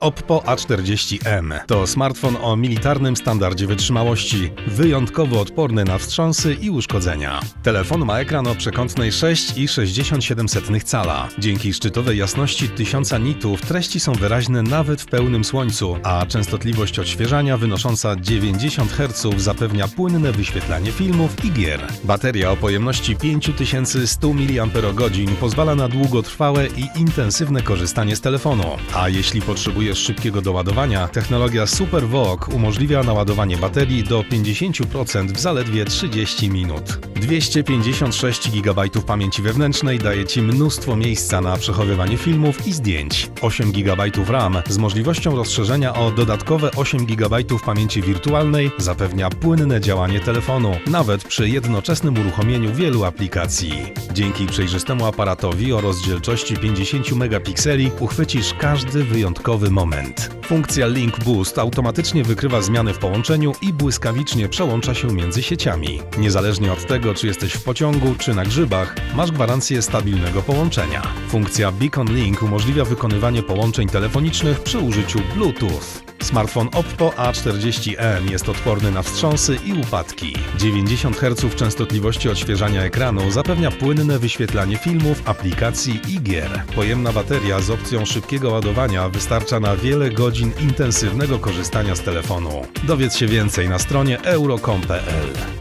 Oppo A40M to smartfon o militarnym standardzie wytrzymałości, wyjątkowo odporny na wstrząsy i uszkodzenia. Telefon ma ekran o przekątnej 6,67 cala. Dzięki szczytowej jasności 1000 nitów treści są wyraźne nawet w pełnym słońcu, a częstotliwość odświeżania wynosząca 90 Hz zapewnia płynne wyświetlanie filmów i gier. Bateria o pojemności 5100 mAh pozwala na długotrwałe i intensywne korzystanie z telefonu, a jeśli potrzebujesz szybkiego doładowania, technologia SuperVOOC umożliwia naładowanie baterii do 50% w zaledwie 30 minut. 256 GB pamięci wewnętrznej daje Ci mnóstwo miejsca na przechowywanie filmów i zdjęć. 8 GB RAM z możliwością rozszerzenia o dodatkowe 8 GB pamięci wirtualnej zapewnia płynne działanie telefonu, nawet przy jednoczesnym uruchomieniu wielu aplikacji. Dzięki przejrzystemu aparatowi o rozdzielczości 50 megapikseli uchwycisz każdy wyjątkowy moment. Funkcja Link Boost automatycznie wykrywa zmiany w połączeniu i błyskawicznie przełącza się między sieciami. Niezależnie od tego, czy jesteś w pociągu, czy na grzybach, masz gwarancję stabilnego połączenia. Funkcja Beacon Link umożliwia wykonywanie połączeń telefonicznych przy użyciu Bluetooth. Smartfon Oppo A40M jest odporny na wstrząsy i upadki. 90 Hz częstotliwości odświeżania ekranu zapewnia płynne wyświetlanie filmów, aplikacji i gier. Pojemna bateria z opcją szybkiego ładowania wystarcza na wiele godzin intensywnego korzystania z telefonu. Dowiedz się więcej na stronie euro.com.pl.